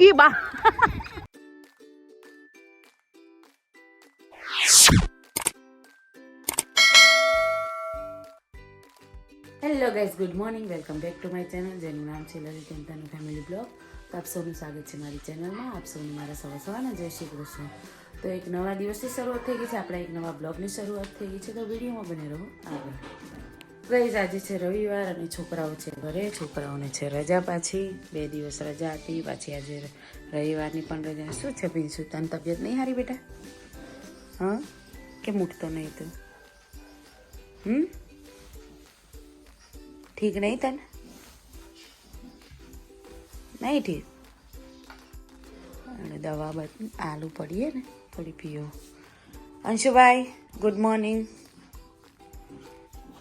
ઈ બા. Hello guys good morning welcome back to my channel જેનું નામ છે લલિત જનતાનું ફેમિલી બ્લોગ તો આપ સૌનું સ્વાગત છે મારી ચેનલમાં આપ સૌને મારા સવા સવારના જય શ્રી કૃષ્ણ. તો એક નવા દિવસની શરૂઆત થઈ ગઈ છે. આપણા એક નવા બ્લોગની શરૂઆત થઈ ગઈ છે. તો વિડીયોમાં બને રહો આગળ. ગઈઝ આજે છે રવિવાર અને છોકરાઓ છે ઘરે. છોકરાઓને છે રજા પાછી. બે દિવસ રજા હતી. પાછી આજે રવિવારની પણ રજા. શું છે પિન્સુ તને તબિયત નહીં હારી બેટા? હા? કેમ ઉઠતો નહીં તું? હમ? ઠીક નહીં તને? નહીં ઠીક? અને દવા આલુ પડીએ ને, થોડી પીઓ. અંશુભાઈ good morning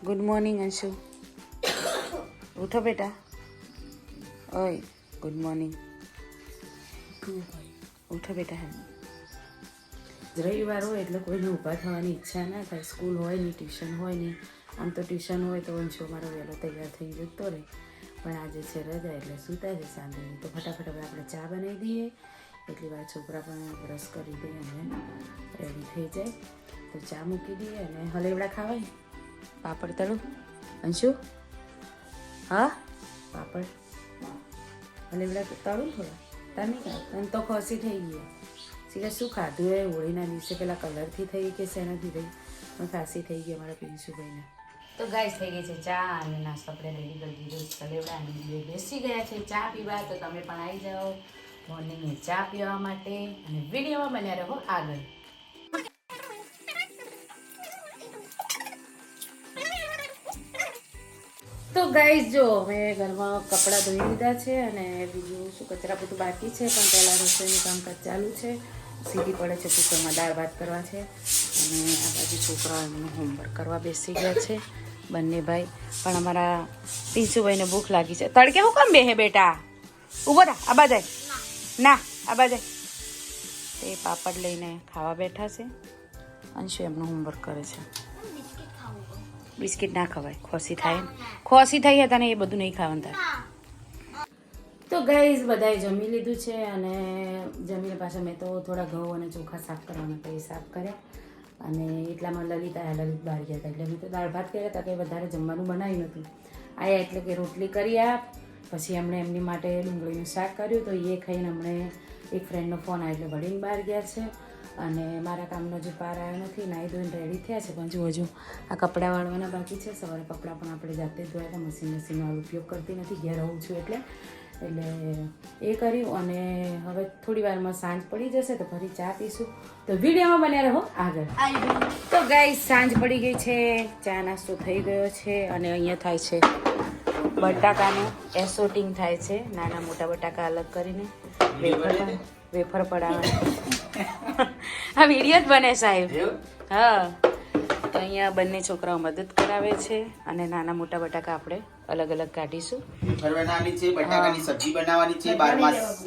good morning Anshu ઉઠો બેટા ઓય ગુડ મોર્નિંગ ઉઠો બેટા હા રવિવાર હોય એટલે કોઈને ઊભા થવાની ઈચ્છા ના થાય સ્કૂલ હોય નહીં ટ્યુશન હોય નહીં આમ તો ટ્યુશન હોય તો અંશો મારો વહેલો તૈયાર થઈ જતો રહે પણ આજે છે રજા એટલે સૂતા છે સાંજે તો ફટાફટ હવે આપણે ચા બનાવી દઈએ એટલી વાર છોકરા પણ બ્રશ કરી દઈએ અને રેડી થઈ જાય તો ચા મૂકી દઈએ અને હલેવડા ખાવાય પાપડ તળું. અંશુ? હા? પાપડ. હલેવડા તળું થોડા. ખાવ તને તો ખસી થઈ ગયો સીધા શું ખાધું એ હોળીના દિવસે? પેલા કલરથી થઈ કે શેનાથી થઈ? પણ ખાંસી થઈ ગઈ અમારા પિન્સુભાઈને તો ગાઈસ થઈ ગઈ છે ચા અને નાસ્તો. આપણે રેડી કરી દીધો. સલેવડા અને બેસી ગયા છે ચા પીવા. તો તમે પણ આવી જાઓ. મોર્નિંગની ચા પીવા માટે. અને વિડીયોમાં બન્યા રહો આગળ. તો ગાઈઝ જો મેં ઘરમાં કપડાં ધોઈ લીધા છે અને બીજું શું કચરા બધું બાકી છે, પણ પહેલાં રસોઈનું કામકાજ ચાલુ છે. સીધી પડે છે, કુકરમાં દાળ ભાત કરવા છે. અને આ બાજુ છોકરાઓ એમનું હોમવર્ક કરવા બેસી ગયા છે, બંને ભાઈ. પણ અમારા ટીસુભાઈને ભૂખ લાગી છે. તડકે હું કામ બેહે બેટા? ઊભો થા, આ જાય ના, આ જાય. તે પાપડ લઈને ખાવા બેઠા છે અંશુ એમનું હોમવર્ક કરે છે. બિસ્કિટ ના ખવાય, ખોસી થાય ખોસી થઈ ને એ બધું નહીં ખાવાનું થાય તો ગાઈઝ બધાએ જમી લીધું છે અને જમીને પાછા મેં તો થોડા ઘઉં અને ચોખા સાફ કરવાના તો એ સાફ કર્યા. અને એટલામાં લલિત લલિત બહાર ગયા હતા. એટલે મેં તો દાળ ભાત કર્યા હતા કે વધારે જમવાનું બનાવ્યું નહોતું. આયા એટલે કે રોટલી કરી આપ, પછી એમણે એમની માટે ડુંગળીનું શાક કર્યું. તો એ ખાઈને હમણે એક ફ્રેન્ડનો ફોન આવ્યો એટલે વળીને બહાર ગયા છે. અને મારા કામનો જે પાર આવ્યો નથી નાહી ધોઈને રેડી થયા છે, પણ જુઓ હજુ આ કપડાં વાળવાના બાકી છે. સવારે કપડાં પણ આપણે જાતે જ ધોયા હતા મશીન મશીનનો ઉપયોગ કરતી નથી, ઘેર રહું છું એટલે. એટલે એ કર્યું અને હવે થોડી વારમાં સાંજ પડી જશે તો ફરી ચા પીશું. તો વિડીયોમાં બન્યા રહો આગળ. તો ગાઈ સાંજ પડી ગઈ છે, ચા નાસ્તો થઈ ગયો છે અને અહીંયા થાય છે બટાકાનું એસોટિંગ થાય છે, નાના મોટા બટાકા અલગ કરીને. વેફર વેફર પડાવવા આ વીડિયો જ બને સાહેબ. હા. તો અહીંયા બંને છોકરાઓ મદદ કરાવે છે અને નાના મોટા બટાકા આપણે અલગ અલગ કાઢીશું બનાવવાની છે બટાકાની સબ્જી બનાવવાની છે બાર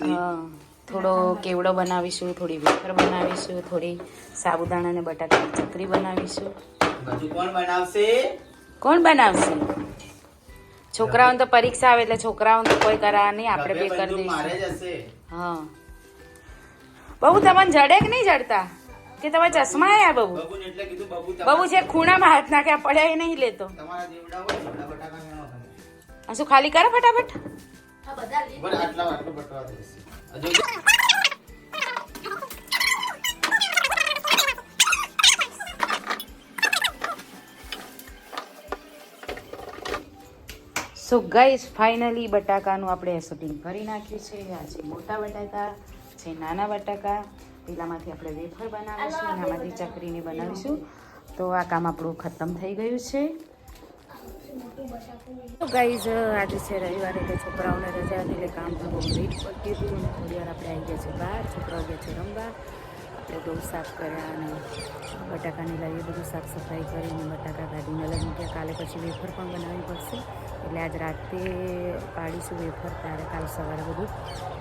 હા. થોડો કેવડો બનાવીશું થોડી વેફર બનાવીશું થોડી સાબુદાણા અને બટાકાની ચકરી બનાવીશું. બધું કોણ બનાવશે? કોણ બનાવશે? છોકરાઓને તો પરીક્ષા આવે એટલે છોકરાઓને તો કોઈ કરાવવા નહીં આપણે બે કરી દઈશું. હા. બહુ તમને જડે કે નહીં જડતા? કે તમે ચશ્મા આયા કીધું બબુ જે બહુ છે ખૂણામાં હાથ નાખ્યા પડ્યા એ નહીં લેતો. આ શું ખાલી કરો ફટાફટ? સો ગાઈસ ફાઇનલી બટાકાનું આપણે શૂટિંગ કરી નાખ્યું છે. આજે મોટા બટાકા છે નાના બટાકા, પેલામાંથી આપણે વેફર બનાવીશું એનામાંથી ચકરીને બનાવીશું. તો આ કામ આપણું ખતમ થઈ ગયું છે. તો ગાઈઝ આજે છે રવિવારે કે છોકરાઓને રજા હતી, એટલે કામ તો બહુ લેટ પડતી હતું અને થોડી આપણે આવી ગયા છે બહાર. છોકરાઓ ગયા છે રમવા. આપણે ઘઉં સાફ કર્યા અને બટાકાની લાવીએ બધું સાફ સફાઈ કરીને બટાકા કાઢીને અલગ મૂક્યા. કાલે પછી વેફર પણ બનાવવી પડશે. એટલે આજ રાતે પાડીશું વેફર ત્યારે કાલ સવારે બધું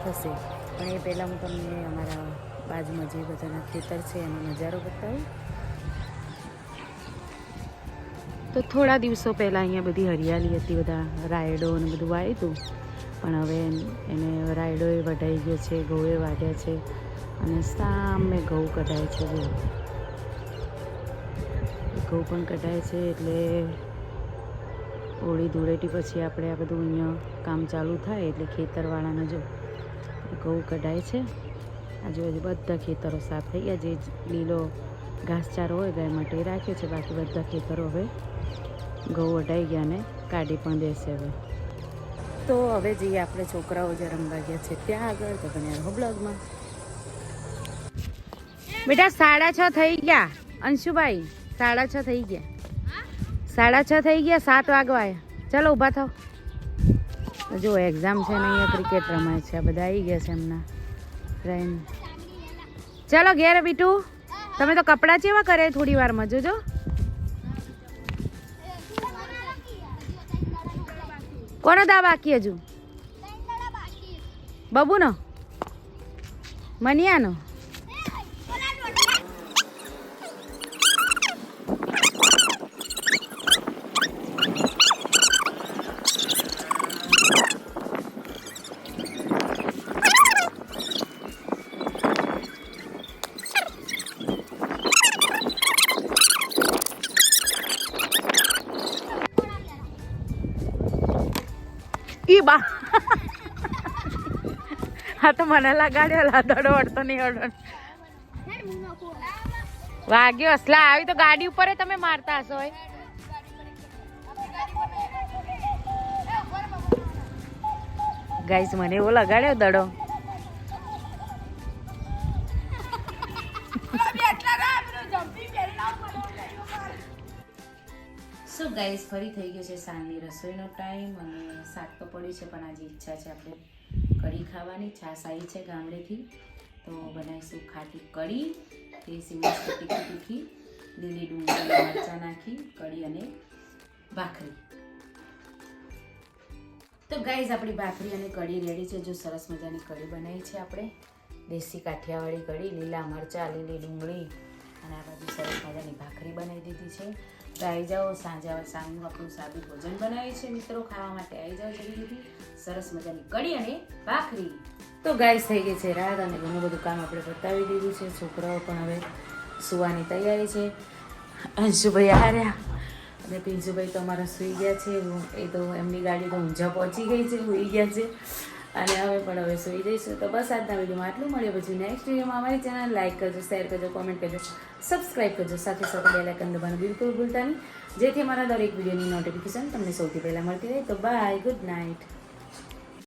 થશે. પણ એ પહેલાં હું તમને અમારા બાજુમાં જે બધાના ખેતર છે એનો નજારો બતાવું. તો થોડા દિવસો પહેલાં અહીંયા બધી હરિયાળી હતી, બધા રાયડો અને બધું વાવ્યું પણ હવે એને રાયડોએ વઢાઈ ગયો છે ઘઉંએ વાઢ્યા છે અને સામે ઘઉં કઢાય છે. ઘઉં પણ કઢાય છે એટલે હોળી ધૂળેટી પછી આપણે આ બધું અહીંયા કામ ચાલુ થાય એટલે ખેતરવાળાને જો ઘઉં કઢાય છે. આજુબાજુ બધા ખેતરો સાફ થઈ ગયા. જે લીલો ઘાસચારો હોય ગાય માટે રાખ્યો છે. બાકી બધા ખેતરો હવે ઘઉં અઢાઈ ગયા ને કાઢી પણ દેશે હવે. તો હવે જઈએ આપણે છોકરાઓ જે રમવા ગયા છે ત્યાં આગળ. તો રહો બ્લોગમાં. બેટા સાડા છ થઈ ગયા. અંશુભાઈ, સાડા છ થઈ ગયા. સાડા છ થઈ ગયા, સાત વાગવા ચલો ઊભા થાવ જો એક્ઝામ છે ને અહીંયા ક્રિકેટ રમાય છે બધા આવી ગયા છે એમના ફ્રેન્ડ ચાલો ઘેર બીટુ, તમે તો કપડાં ચેવા કરે થોડી વારમાં, જોજો. કોનો દા બાકી હજુ? બબુનો? મનિયાનો? તો મને લગાડ્યો, લાદડો અડતો નહીં અડો વાગ્યો, અસલા, આવી તો ગાડી ઉપર તમે મારતા હશો. ગાઈસ, મને એવો લગાડ્યો દડો ગાઈસ ફરી થઈ ગયો છે સાંજની રસોઈનો ટાઈમ અને શાક તો પડ્યું છે, પણ આજે ઈચ્છા છે આપણે કઢી ખાવાની. છાશ આવી છે ગામડેથી, તો બનાવીશું ખાટી કઢી. તે સિવાય તીખી તીખી લીલી ડુંગળી, મરચાં નાખી, કઢી અને ભાખરી. તો ગાઈઝ આપણી ભાખરી અને કઢી રેડી છે. જો સરસ મજાની કઢી બનાવી છે આપણે. દેશી કાઠિયાવાડી કઢી, લીલા મરચાં, લીલી ડુંગળી અને આ બાજુ સરસ મજાની ભાખરી બનાવી દીધી છે. આવી જાઓ, સાંજે સાંજનું આપણું સાદું ભોજન બનાવીએ છીએ મિત્રો, ખાવા માટે આવી જાઓ જલ્દીથી સરસ મજાની કઢી અને ભાખરી. તો ગાઈસ થઈ ગઈ છે રાત અને ઘણું બધું કામ આપણે બતાવી દીધું છે. છોકરાઓ પણ હવે સુવાની તૈયારી છે. અંશુભાઈ હાર્યા અને પિંશુભાઈ તો અમારા સૂઈ ગયા છે. એ તો એમની ગાડી તો ઊંઝા પહોંચી ગઈ છે. સૂઈ ગયા છે. અને હવે પણ હવે સુઈ જઈશું. તો બસ આજના વિડીયોમાં આટલું. મળ્યું પછી નેક્સ્ટ વિડીયોમાં. અમારી ચેનલ લાઇક કરજો શેર કરજો કોમેન્ટ કરજો સબસ્ક્રાઈબ કરજો. સાથે સાથે બે લાઇકન દબાવવાનું બિલકુલ ભૂલતા નહીં. જેથી અમારા દરેક વિડીયોની નોટિફિકેશન તમને સૌથી પહેલાં મળતી રહે. તો બાય ગુડ નાઇટ